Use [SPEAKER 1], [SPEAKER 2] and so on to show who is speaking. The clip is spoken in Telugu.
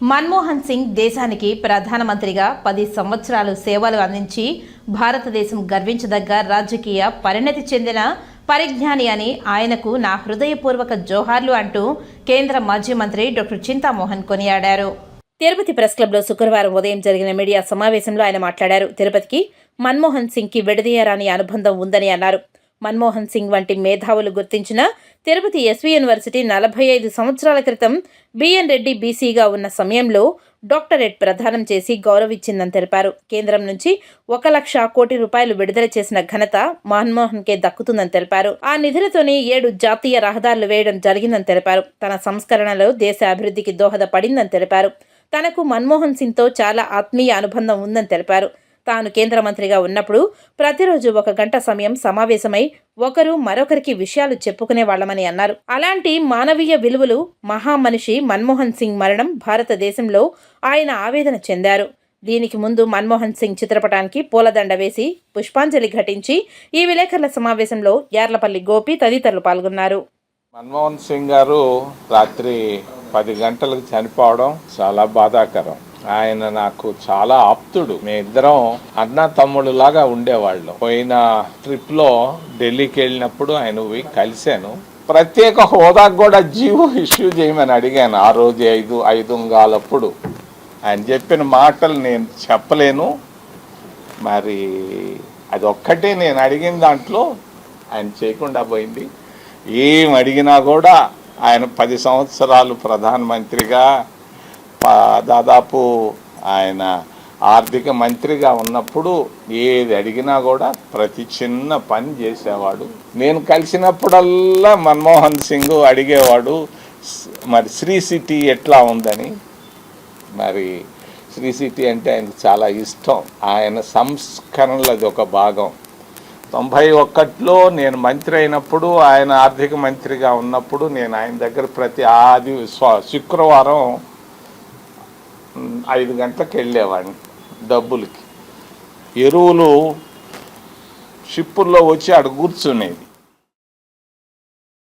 [SPEAKER 1] మన్మోహన్ సింగ్ దేశానికి ప్రధానమంత్రిగా పది సంవత్సరాలు సేవలు అందించి భారతదేశం గర్వించదగ్గ రాజకీయ పరిణతి చెందిన పరిజ్ఞాని అని ఆయనకు నా హృదయపూర్వక జోహార్లు అంటూ కేంద్ర మాజీ మంత్రి డాక్టర్ చింతామోహన్ కొనియాడారు. తిరుపతి ప్రెస్ క్లబ్లో శుక్రవారం ఉదయం జరిగిన మీడియా సమావేశంలో ఆయన మాట్లాడారు. తిరుపతికి మన్మోహన్ సింగ్కి విడదీయరాని అనుబంధం ఉందని అన్నారు. మన్మోహన్ సింగ్ వంటి మేధావులు గుర్తించిన తిరుపతి ఎస్వి యూనివర్సిటీ నలభై ఐదు సంవత్సరాల క్రితం బిఎన్ రెడ్డి బీసీగా ఉన్న సమయంలో డాక్టరేట్ ప్రదానం చేసి గౌరవించిందని తెలిపారు. కేంద్రం నుంచి ఒక లక్ష కోటి రూపాయలు విడుదల చేసిన ఘనత మన్మోహన్ కే దక్కుతుందని తెలిపారు. ఆ నిధులతోనే ఏడు జాతీయ రహదారులు వేయడం జరిగిందని తెలిపారు. తన సంస్కరణలో దేశ అభివృద్ధికి దోహదపడిందని తెలిపారు. తనకు మన్మోహన్ సింగ్తో చాలా ఆత్మీయ అనుబంధం ఉందని తెలిపారు. తాను కేంద్ర మంత్రిగా ఉన్నప్పుడు ప్రతిరోజు ఒక గంట సమయం సమావేశమై ఒకరు మరొకరికి విషయాలు చెప్పుకునే వాళ్ళమని అన్నారు. అలాంటి మానవీయ విలువలు మహామనిషి మన్మోహన్ సింగ్ మరణం భారతదేశంలో ఆయన ఆవేదన చెందారు. దీనికి ముందు మన్మోహన్ సింగ్ చిత్రపటానికి పూలదండ వేసి పుష్పాంజలి ఘటించి ఈ విలేకరుల సమావేశంలో యార్లపల్లి గోపి తదితరులు పాల్గొన్నారు.
[SPEAKER 2] మన్మోహన్ సింగ్ గారు రాత్రి పది గంటలకు చనిపోవడం చాలా బాధాకరం. ఆయన నాకు చాలా ఆప్తుడు. మేమిద్దరం అన్న తమ్ముడు లాగా ఉండేవాళ్ళం. పోయిన ట్రిప్లో ఢిల్లీకి వెళ్ళినప్పుడు ఆయన పోయి కలిశాను. ప్రత్యేక హోదాకు కూడా జీవో ఇష్యూ చేయమని అడిగాను. ఆ రోజు ఐదు ఐదు గాలప్పుడు ఆయన చెప్పిన మాటలు నేను చెప్పలేను. మరి అది ఒక్కటే నేను అడిగిన దాంట్లో ఆయన చేయకుండా పోయింది. ఏం అడిగినా కూడా ఆయన పది సంవత్సరాలు ప్రధానమంత్రిగా దాదాపు ఆయన ఆర్థిక మంత్రిగా ఉన్నప్పుడు ఏది అడిగినా కూడా ప్రతి చిన్న పని చేసేవాడు. నేను కలిసినప్పుడల్లా మన్మోహన్ సింగ్ అడిగేవాడు మరి శ్రీ సిటీ ఎట్లా ఉందని? మరి శ్రీ సిటీ అంటే ఆయనకు చాలా ఇష్టం. ఆయన సంస్కరణలు అది ఒక భాగం. తొంభై ఒక్కట్లో నేను మంత్రి అయినప్పుడు ఆయన ఆర్థిక మంత్రిగా ఉన్నప్పుడు నేను ఆయన దగ్గర ప్రతి ఆది శుక్రవారం ఐదు గంటలకు వెళ్ళేవాడిని డబ్బులకి. ఎరువులు షిప్పుల్లో వచ్చి అక్కడ కూర్చునేది.